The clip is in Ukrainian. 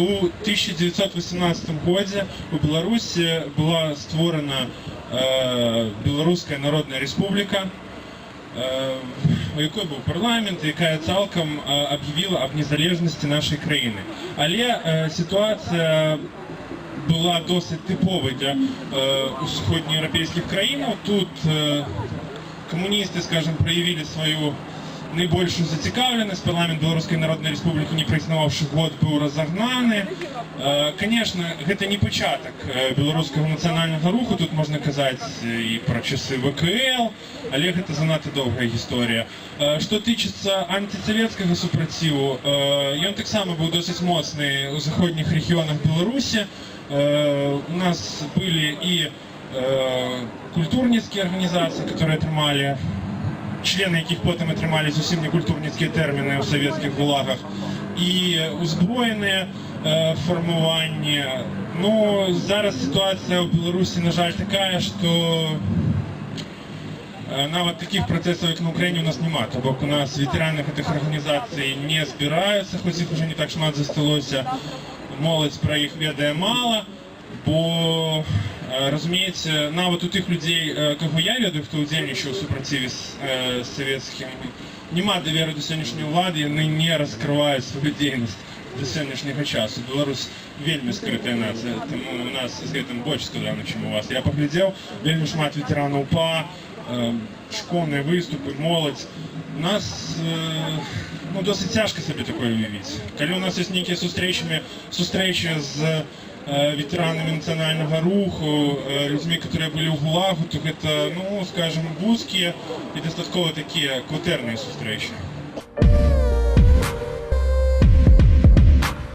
У 1918 году у Беларусі була створена е, Білоруська Народна Республіка, е, у якої був парламент, яка цілком е, об'явила об незалежності нашої країни. Але е, ситуація була досить типовою для е, сходньоєвропейських країн. Тут е, комуністи, скажімо, проявили свою найбільшу зацікавленість. Парламент Білоруської Народної Республіки, не проіснувавши год, був розогнаний. Е, Звісно, це не початок е, білоруського національного руху. Тут можна казати і про часи ВКЛ, але це занадто довга історія. Е, Що тичиться антисовєтського супротиву, е, він так само був досить моцний у заходніх регіонах Білорусі. Е, У нас були і е, культурницькі організації, які члени яких потім отримали зовсім не терміни у совєтських гулагах, і узброєне е, формування. Ну, зараз ситуація в Білорусі, на жаль, така, що е, навіть таких процесів, як на Україні, у нас немає. Тобто у нас ветерани цих організацій не збираються, хоч їх вже не так шмат засталося. Молодь про їх ведає мало. Бо е, розумієте, навіть у тих людей, е, кого я веду, хто удзельничав у супротиві з совєтським, нема довіри до сьогоднішньої влади, вони не розкривають свою діяльність до сьогоднішнього часу. Білорусь вельми скрита нація, тому у нас з цим більше складано, ніж у вас. Я поглядів, вельми шмат ветеранів УПА, е, школьні виступи, молодь. У нас е, ну, досить тяжко собі таке уявити. Коли у нас є якісь зустрічі, зустрічі з ветеранами национального руху, э, людьми, которые были в ГУЛАГу, то это, ну, скажем, вузкие и достатково такие квартирные встречи.